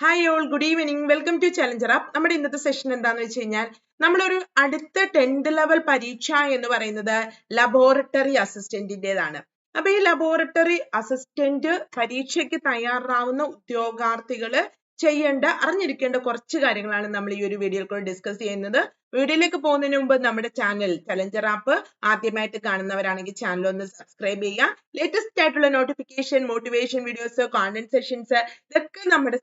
Hi all good evening welcome to challenger app നമ്മുടെ ഇന്നത്തെ session എന്താന്ന് വെച്ച് കഴിഞ്ഞാൽ നമ്മളൊരു അടുത്ത ടെൻത്ത് ലെവൽ പരീക്ഷ എന്ന് പറയുന്നത് ലബോറട്ടറി അസിസ്റ്റന്റിന്റേതാണ് അപ്പൊ ഈ ലബോറട്ടറി അസിസ്റ്റന്റ് പരീക്ഷയ്ക്ക് തയ്യാറാവുന്ന ഉദ്യോഗാർത്ഥികൾ ചെയ്യേണ്ട അറിഞ്ഞിരിക്കേണ്ട കുറച്ച് കാര്യങ്ങളാണ് നമ്മൾ ഈ ഒരു വീഡിയോയിൽ കൂടെ ഡിസ്കസ് ചെയ്യുന്നത്. വീഡിയോയിലേക്ക് പോകുന്നതിന് മുമ്പ് നമ്മുടെ ചാനൽ ചലഞ്ചർ ആപ്പ് ആദ്യമായിട്ട് കാണുന്നവരാണെങ്കിൽ ചാനൽ ഒന്ന് സബ്സ്ക്രൈബ് ചെയ്യുക. ലേറ്റസ്റ്റ് ആയിട്ടുള്ള notification motivation videos content sessions ഇതൊക്കെ നമ്മുടെ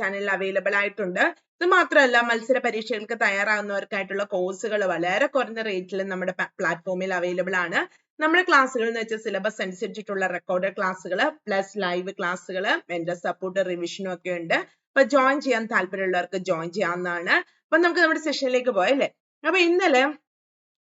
ചാനലിൽ അവൈലബിൾ ആയിട്ടുണ്ട്. ഇത് മാത്രമല്ല മത്സര പരീക്ഷകൾക്ക് തയ്യാറാകുന്നവർക്കായിട്ടുള്ള കോഴ്സുകൾ വളരെ കുറഞ്ഞ റേറ്റിൽ നമ്മുടെ പ്ലാറ്റ്ഫോമിൽ അവൈലബിൾ ആണ്. നമ്മുടെ ക്ലാസ്സുകൾ എന്ന് വെച്ചാൽ സിലബസ് അനുസരിച്ചിട്ടുള്ള റെക്കോർഡ് ക്ലാസ്സുകൾ പ്ലസ് ലൈവ് ക്ലാസ്സുകൾ മെന്റർ സപ്പോർട്ട് റിവിഷനും ഒക്കെ ഉണ്ട്. അപ്പൊ ജോയിൻ ചെയ്യാൻ താല്പര്യമുള്ളവർക്ക് ജോയിൻ ചെയ്യാവുന്നതാണ്. അപ്പൊ നമുക്ക് നമ്മുടെ സെഷനിലേക്ക് പോയല്ലേ? അപ്പൊ ഇന്നലെ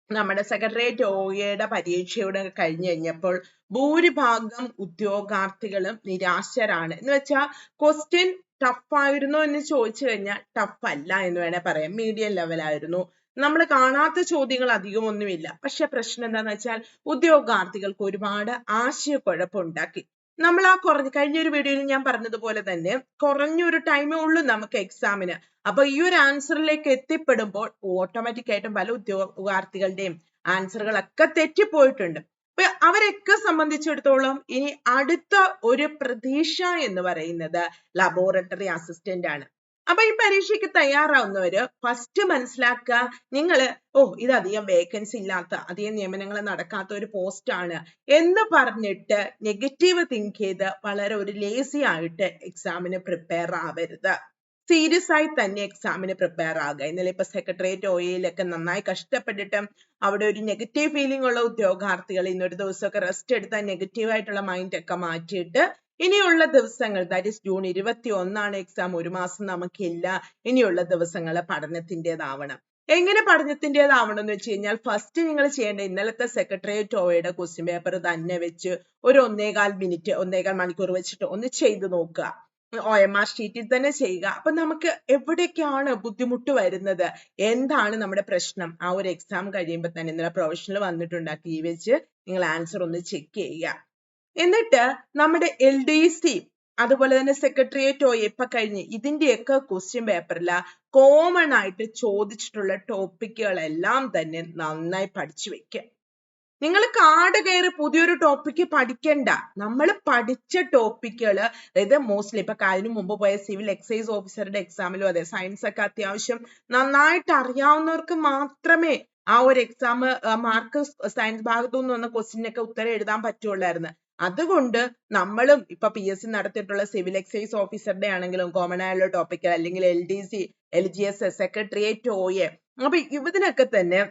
നമ്മുടെ സെക്രട്ടേറിയറ്റ് ഒയുടെ പരീക്ഷയുടെ കഴിഞ്ഞു കഴിഞ്ഞപ്പോൾ ഭൂരിഭാഗം ഉദ്യോഗാർത്ഥികളും നിരാശരാണ്. എന്ന് വെച്ചാൽ ക്വസ്റ്റ്യൻ ടഫ് എന്ന് ചോദിച്ചു കഴിഞ്ഞാൽ ടഫ് അല്ല എന്ന് വേണേ പറയാം. മീഡിയം ലെവലായിരുന്നു നമ്മൾ കാണാത്ത ചോദ്യങ്ങൾ അധികമൊന്നുമില്ല പക്ഷെ പ്രശ്നം എന്താന്ന് വെച്ചാൽ ഉദ്യോഗാർത്ഥികൾക്ക് ഒരുപാട് ആശയക്കുഴപ്പമുണ്ടാക്കി നമ്മൾ ആ കുറഞ്ഞ കഴിഞ്ഞ ഒരു വീഡിയോയിൽ ഞാൻ പറഞ്ഞതുപോലെ തന്നെ കുറഞ്ഞൊരു ടൈമേ ഉള്ളൂ നമുക്ക് എക്സാമിന് അപ്പൊ ഈ ഒരു ആൻസറിലേക്ക് എത്തിപ്പെടുമ്പോൾ ഓട്ടോമാറ്റിക് ആയിട്ടും പല ഉദ്യോഗാർത്ഥികളുടെയും ആൻസറുകളൊക്കെ തെറ്റിപ്പോയിട്ടുണ്ട്. അപ്പൊ അവരൊക്കെ സംബന്ധിച്ചിടത്തോളം ഇനി അടുത്ത ഒരു പ്രതീക്ഷ എന്ന് പറയുന്നത് ലബോറട്ടറി അസിസ്റ്റന്റ് ആണ്. അപ്പൊ ഈ പരീക്ഷയ്ക്ക് തയ്യാറാവുന്നവര് ഫസ്റ്റ് മനസ്സിലാക്കുക നിങ്ങൾ ഓ ഇത് അധികം വേക്കൻസി ഇല്ലാത്ത അധികം നിയമനങ്ങൾ നടക്കാത്ത ഒരു പോസ്റ്റ് ആണ് എന്ന് പറഞ്ഞിട്ട് നെഗറ്റീവ് തിങ്ക് ചെയ്ത് വളരെ ഒരു ലേസി ആയിട്ട് എക്സാമിന് പ്രിപ്പയർ ആവരുത്. സീരിയസ് ആയി തന്നെ എക്സാമിന് പ്രിപ്പയർ ആകുക ഇന്നലെ ഇപ്പൊ സെക്രട്ടേറിയറ്റ് ഒയിലൊക്കെ നന്നായി കഷ്ടപ്പെട്ടിട്ട് അവിടെ ഒരു നെഗറ്റീവ് ഫീലിംഗ് ഉള്ള ഉദ്യോഗാർത്ഥികൾ ഇന്നൊരു ദിവസമൊക്കെ റെസ്റ്റ് എടുത്താൽ നെഗറ്റീവ് ആയിട്ടുള്ള മൈൻഡ് ഒക്കെ മാറ്റിയിട്ട് ഇനിയുള്ള ദിവസങ്ങൾ ദാറ്റ് ഇസ് ജൂൺ ഇരുപത്തി ഒന്നാണ് എക്സാം ഒരു മാസം നമുക്കില്ല. ഇനിയുള്ള ദിവസങ്ങൾ പഠനത്തിന്റെതാവണം. എങ്ങനെ പഠനത്തിന്റെതാവണം എന്ന് വെച്ച് കഴിഞ്ഞാൽ ഫസ്റ്റ് നിങ്ങൾ ചെയ്യേണ്ട ഇന്നലത്തെ സെക്രട്ടേറിയറ്റ് ഓയുടെ ക്വസ്റ്റ്യൻ പേപ്പർ തന്നെ വെച്ച് ഒരു ഒന്നേകാൽ മിനിറ്റ് ഒന്നേകാൽ മണിക്കൂർ വെച്ചിട്ട് ഒന്ന് ചെയ്ത് നോക്കുക. ഒ എം ആർ ഷീറ്റിൽ തന്നെ ചെയ്യുക. അപ്പൊ നമുക്ക് എവിടേക്കാണ് ബുദ്ധിമുട്ട് വരുന്നത്? എന്താണ് നമ്മുടെ പ്രശ്നം? ആ ഒരു എക്സാം കഴിയുമ്പോൾ തന്നെ ഇന്നലെ പ്രൊഫഷണൽ വന്നിട്ടുണ്ട് ആ ടി വെച്ച്. നിങ്ങൾ ആൻസർ ഒന്ന് ചെക്ക് ചെയ്യുക. എന്നിട്ട് നമ്മുടെ എൽ ഡി സി അതുപോലെ തന്നെ സെക്രട്ടേറിയറ്റ് ഇപ്പൊ കഴിഞ്ഞ് ഇതിന്റെയൊക്കെ ക്വസ്റ്റ്യൻ പേപ്പറിൽ കോമൺ ആയിട്ട് ചോദിച്ചിട്ടുള്ള ടോപ്പിക്കുകളെല്ലാം തന്നെ നന്നായി പഠിച്ചു വെക്കുക നിങ്ങൾ കാട് കയറി പുതിയൊരു ടോപ്പിക്ക് പഠിക്കണ്ട. നമ്മൾ പഠിച്ച ടോപ്പിക്കുകൾ അതായത് മോസ്റ്റ്ലി ഇപ്പൊ കാലിന് മുമ്പ് പോയ സിവിൽ എക്സൈസ് ഓഫീസറുടെ എക്സാമിലും അതെ സയൻസ് ഒക്കെ അത്യാവശ്യം നന്നായിട്ട് അറിയാവുന്നവർക്ക് മാത്രമേ ആ ഒരു എക്സാം മാർക്ക് സയൻസ് ഭാഗത്തു നിന്ന് വന്ന ക്വസ്റ്റിനൊക്കെ ഉത്തരം എഴുതാൻ പറ്റുള്ളായിരുന്നു. അതുകൊണ്ട് നമ്മളും ഇപ്പൊ പി എസ് സി നടത്തിയിട്ടുള്ള സിവിൽ എക്സൈസ് ഓഫീസറുടെ ആണെങ്കിലും കോമൺ ആയുള്ള ടോപ്പിക് അല്ലെങ്കിൽ L D C L G S secretariat O A അപ്പൊ ഇതിനൊക്കെ തന്നെ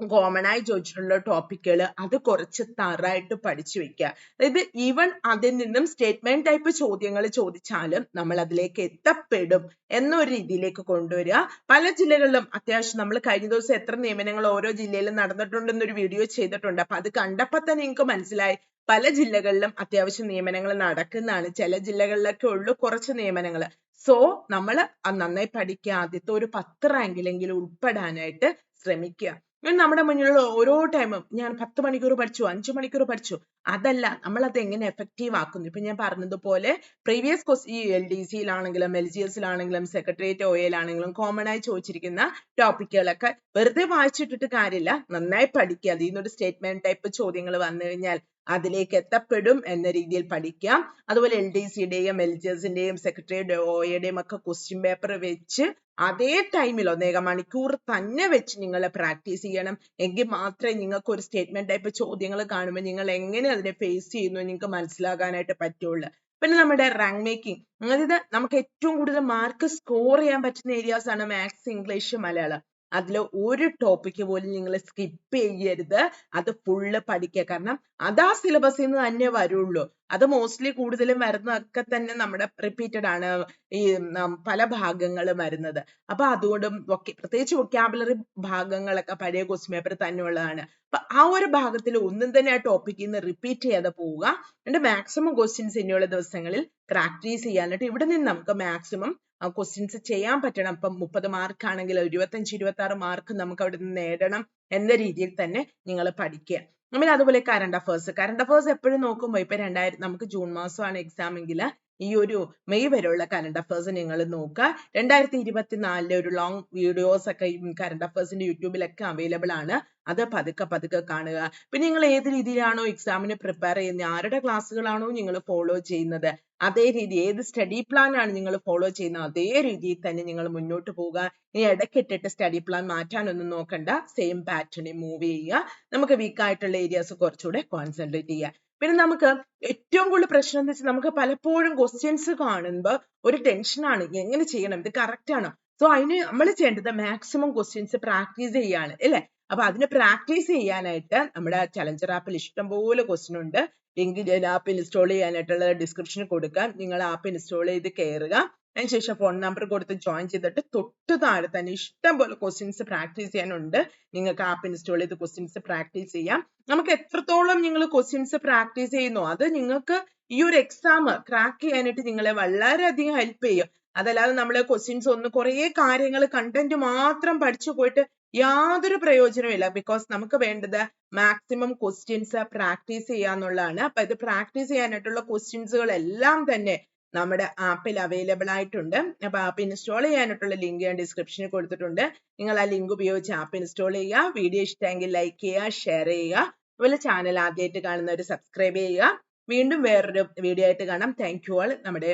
കോമൺ ആയി ചോദിച്ചിട്ടുള്ള ടോപ്പിക്കുകൾ അത് കുറച്ച് തറായിട്ട് പഠിച്ചു വെക്കുക അതായത് ഈവൻ അതിൽ നിന്നും സ്റ്റേറ്റ്മെന്റ് ടൈപ്പ് ചോദ്യങ്ങൾ ചോദിച്ചാലും നമ്മൾ അതിലേക്ക് എത്തപ്പെടും എന്നൊരു രീതിയിലേക്ക് കൊണ്ടുവരിക. പല ജില്ലകളിലും അത്യാവശ്യം നമ്മൾ കഴിഞ്ഞ ദിവസം എത്ര നിയമനങ്ങൾ ഓരോ ജില്ലയിലും നടന്നിട്ടുണ്ടെന്നൊരു വീഡിയോ ചെയ്തിട്ടുണ്ട്. അപ്പൊ അത് കണ്ടപ്പോൾ തന്നെ നിങ്ങൾക്ക് മനസ്സിലായി. പല ജില്ലകളിലും അത്യാവശ്യം നിയമനങ്ങൾ നടക്കുന്നതാണ്. ചില ജില്ലകളിലൊക്കെ ഉള്ളു കുറച്ച് നിയമനങ്ങൾ. സോ നമ്മൾ നന്നായി പഠിക്കുക. ആദ്യത്തെ ഒരു പത്ത് റാങ്കിലെങ്കിലും ഉൾപ്പെടാനായിട്ട് ശ്രമിക്കുക. നമ്മുടെ മുന്നിലുള്ള ഓരോ ടൈമും ഞാൻ പത്ത് മണിക്കൂർ പഠിച്ചു അഞ്ചു മണിക്കൂർ പഠിച്ചു. അതല്ല നമ്മൾ അത് എങ്ങനെ എഫക്റ്റീവ് ആക്കുന്നു? ഇപ്പൊ ഞാൻ പറഞ്ഞതുപോലെ പ്രീവിയസ് ക്വസ്റ്റ് ഈ എൽ ഡി സിയിലാണെങ്കിലും എൽ ജി എസിലാണെങ്കിലും സെക്രട്ടേറിയറ്റ് ഒ എയിലാണെങ്കിലും കോമൺ ആയി ചോദിച്ചിരിക്കുന്ന ടോപ്പിക്കുകളൊക്കെ വെറുതെ വായിച്ചിട്ടിട്ട് കാര്യമില്ല. നന്നായി പഠിക്കുക അതിൽ നിന്നൊരു സ്റ്റേറ്റ്മെന്റ് ടൈപ്പ് ചോദ്യങ്ങൾ വന്നു കഴിഞ്ഞാൽ അതിലേക്ക് എത്തപ്പെടും എന്ന രീതിയിൽ പഠിക്കാം. അതുപോലെ എൽ ഡി സിയുടെയും എൽ ജി എസിന്റെയും സെക്രട്ടറി ഒയുടെയും ഒക്കെ ക്വസ്റ്റ്യൻ പേപ്പർ വെച്ച് അതേ ടൈമിൽ ഒന്നേക മണിക്കൂർ തന്നെ വെച്ച് നിങ്ങൾ പ്രാക്ടീസ് ചെയ്യണം. എങ്കിൽ മാത്രമേ നിങ്ങൾക്ക് ഒരു സ്റ്റേറ്റ്മെന്റ് ടൈപ്പ് ചോദ്യങ്ങൾ കാണുമ്പോൾ നിങ്ങൾ എങ്ങനെ അതിനെ ഫേസ് ചെയ്യുന്നു നിങ്ങൾക്ക് മനസ്സിലാകാനായിട്ട് പറ്റുള്ളൂ. പിന്നെ നമ്മുടെ റാങ്ക് മേക്കിംഗ് അതായത് നമുക്ക് ഏറ്റവും കൂടുതൽ മാർക്ക് സ്കോർ ചെയ്യാൻ പറ്റുന്ന ഏരിയാസ് ആണ് മാത്സ് ഇംഗ്ലീഷ് മലയാളം. അതിൽ ഒരു ടോപ്പിക്ക് പോലും നിങ്ങൾ സ്കിപ്പ് ചെയ്യരുത്. അത് ഫുള്ള് പഠിക്കുക കാരണം അത് ആ സിലബസിൽ നിന്ന് തന്നെ വരുള്ളൂ. അത് മോസ്റ്റ്ലി കൂടുതലും വരുന്നതൊക്കെ തന്നെ നമ്മുടെ റിപ്പീറ്റഡ് ആണ് ഈ പല ഭാഗങ്ങളും വരുന്നത്. അപ്പൊ അതുകൊണ്ട് പ്രത്യേകിച്ച് വൊക്കാബുലറി ഭാഗങ്ങളൊക്കെ പഴയ ക്വസ്റ്റ്യൻ പേപ്പർ തന്നെ ഉള്ളതാണ്. അപ്പൊ ആ ഒരു ഭാഗത്തിൽ ഒന്നും തന്നെ ആ ടോപ്പിക്കിൽ നിന്ന് റിപ്പീറ്റ് ചെയ്യാതെ പോവുക. എന്നിട്ട് മാക്സിമം ക്വസ്റ്റ്യൻസ് ഇനിയുള്ള ദിവസങ്ങളിൽ പ്രാക്ടീസ് ചെയ്യാനായിട്ട് ഇവിടെ നിന്ന് നമുക്ക് മാക്സിമം ക്വസ്റ്റ്യൻസ് ചെയ്യാൻ പറ്റണം. ഇപ്പം മുപ്പത് മാർക്ക് ആണെങ്കിൽ ഇരുപത്തഞ്ച് ഇരുപത്തി ആറ് മാർക്ക് നമുക്ക് അവിടെ നിന്ന് നേടണം എന്ന രീതിയിൽ തന്നെ നിങ്ങൾ പഠിക്കുക. നമ്മൾ അതുപോലെ കറണ്ട് അഫേഴ്സ് കറണ്ട് അഫേഴ്സ് എപ്പോഴും നോക്കുമ്പോൾ ഇപ്പൊ രണ്ടായിരം നമുക്ക് ജൂൺ മാസമാണ് എക്സാം എങ്കിൽ ഈ ഒരു മെയ് വരെയുള്ള കറണ്ട് അഫയേഴ്സ് നിങ്ങൾ നോക്കുക. രണ്ടായിരത്തി ഇരുപത്തിനാലിലെ ഒരു ലോങ് വീഡിയോസ് ഒക്കെ കറണ്ട് അഫയേഴ്സിന്റെ യൂട്യൂബിലൊക്കെ അവൈലബിൾ ആണ്. അത് പതുക്കെ പതുക്കെ കാണുക. പിന്നെ നിങ്ങൾ ഏത് രീതിയിലാണോ എക്സാമിന് പ്രിപ്പയർ ചെയ്യുന്നത് ആരുടെ ക്ലാസ്സുകളാണോ നിങ്ങൾ ഫോളോ ചെയ്യുന്നത് അതേ രീതി ഏത് സ്റ്റഡി പ്ലാൻ ആണ് നിങ്ങൾ ഫോളോ ചെയ്യുന്നത് അതേ രീതിയിൽ തന്നെ നിങ്ങൾ മുന്നോട്ട് പോവുക. ഇനി ഇടയ്ക്കിട്ടിട്ട് സ്റ്റഡി പ്ലാൻ മാറ്റാനൊന്നും നോക്കണ്ട. സെയിം പാറ്റേണിൽ മൂവ് ചെയ്യുക. നമുക്ക് വീക്ക് ആയിട്ടുള്ള ഏരിയാസ് കുറച്ചുകൂടെ കോൺസെൻട്രേറ്റ് ചെയ്യുക. പിന്നെ നമുക്ക് ഏറ്റവും കൂടുതൽ പ്രശ്നം എന്ന് വെച്ചാൽ നമുക്ക് പലപ്പോഴും ക്വസ്റ്റ്യൻസ് കാണുമ്പോൾ ഒരു ടെൻഷനാണ് എങ്ങനെ ചെയ്യണം? ഇത് കറക്റ്റ് ആണോ? സോ അതിന് നമ്മൾ ചെയ്യേണ്ടത് മാക്സിമം ക്വസ്റ്റ്യൻസ് പ്രാക്ടീസ് ചെയ്യാണ് അല്ലേ? അപ്പൊ അതിന് പ്രാക്ടീസ് ചെയ്യാനായിട്ട് നമ്മുടെ ചലഞ്ചർ ആപ്പിൽ ഇഷ്ടംപോലെ ക്വസ്റ്റ്യൻ ഉണ്ട്. ലിങ്ക് ആപ്പ് ഇൻസ്റ്റാൾ ചെയ്യാനായിട്ടുള്ള ഡിസ്ക്രിപ്ഷനിൽ കൊടുക്കാം. നിങ്ങൾ ആപ്പ് ഇൻസ്റ്റാൾ ചെയ്ത് കയറുക അതിനുശേഷം ഫോൺ നമ്പർ കൊടുത്ത് ജോയിൻ ചെയ്തിട്ട് തൊട്ട് താഴെ തന്നെ ഇഷ്ടം പോലെ ക്വസ്റ്റ്യൻസ് പ്രാക്ടീസ് ചെയ്യാനുണ്ട്. നിങ്ങൾക്ക് ആപ്പ് ഇൻസ്റ്റാൾ ചെയ്ത് ക്വസ്റ്റ്യൻസ് പ്രാക്ടീസ് ചെയ്യാം. നമുക്ക് എത്രത്തോളം നിങ്ങൾ ക്വസ്റ്റ്യൻസ് പ്രാക്ടീസ് ചെയ്യുന്നു? അത് നിങ്ങൾക്ക് ഈ ഒരു എക്സാം ക്രാക്ക് ചെയ്യാനായിട്ട് നിങ്ങളെ വളരെയധികം ഹെൽപ്പ് ചെയ്യും. അതല്ലാതെ നമ്മൾ ക്വസ്റ്റ്യൻസ് ഒന്ന് കുറേ കാര്യങ്ങൾ കണ്ടന്റ് മാത്രം പഠിച്ചു പോയിട്ട് യാതൊരു പ്രയോജനവുമില്ല ബിക്കോസ് നമുക്ക് വേണ്ടത് മാക്സിമം ക്വസ്റ്റ്യൻസ് പ്രാക്ടീസ് ചെയ്യാന്നുള്ളതാണ്. അപ്പൊ ഇത് പ്രാക്ടീസ് ചെയ്യാനായിട്ടുള്ള ക്വസ്റ്റ്യൻസുകൾ എല്ലാം തന്നെ നമ്മുടെ ആപ്പിൽ അവൈലബിൾ ആയിട്ടുണ്ട്. അപ്പൊ ആപ്പ് ഇൻസ്റ്റാൾ ചെയ്യാനായിട്ടുള്ള ലിങ്ക് ഞാൻ ഡിസ്ക്രിപ്ഷനിൽ കൊടുത്തിട്ടുണ്ട്. നിങ്ങൾ ആ ലിങ്ക് ഉപയോഗിച്ച് ആപ്പ് ഇൻസ്റ്റാൾ ചെയ്യുക. വീഡിയോ ഇഷ്ടമെങ്കിൽ ലൈക്ക് ചെയ്യുക ഷെയർ ചെയ്യുക. അതുപോലെ ചാനൽ ആദ്യമായിട്ട് കാണുന്നവർ സബ്സ്ക്രൈബ് ചെയ്യുക. വീണ്ടും വേറൊരു വീഡിയോ ആയിട്ട് കാണാം. താങ്ക് യു ആൾ നമ്മുടെ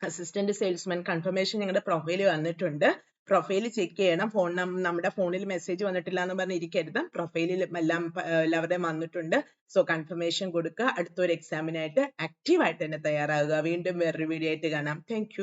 അസിസ്റ്റന്റ് സെയിൽസ്മാൻ കൺഫർമേഷൻ ഞങ്ങളുടെ പ്രൊഫൈലിൽ വന്നിട്ടുണ്ട്. പ്രൊഫൈൽ ചെക്ക് ചെയ്യണം. ഫോൺ നമ്മുടെ ഫോണിൽ മെസ്സേജ് വന്നിട്ടില്ല എന്ന് പറഞ്ഞിരിക്കരുത് പ്രൊഫൈലിൽ എല്ലാം എല്ലാവരുടെയും വന്നിട്ടുണ്ട്. സോ കൺഫർമേഷൻ കൊടുക്കുക. അടുത്തൊരു എക്സാമിനായിട്ട് ആക്റ്റീവായിട്ട് തന്നെ തയ്യാറാകുക വീണ്ടും വേറൊരു വീഡിയോ ആയിട്ട് കാണാം. താങ്ക്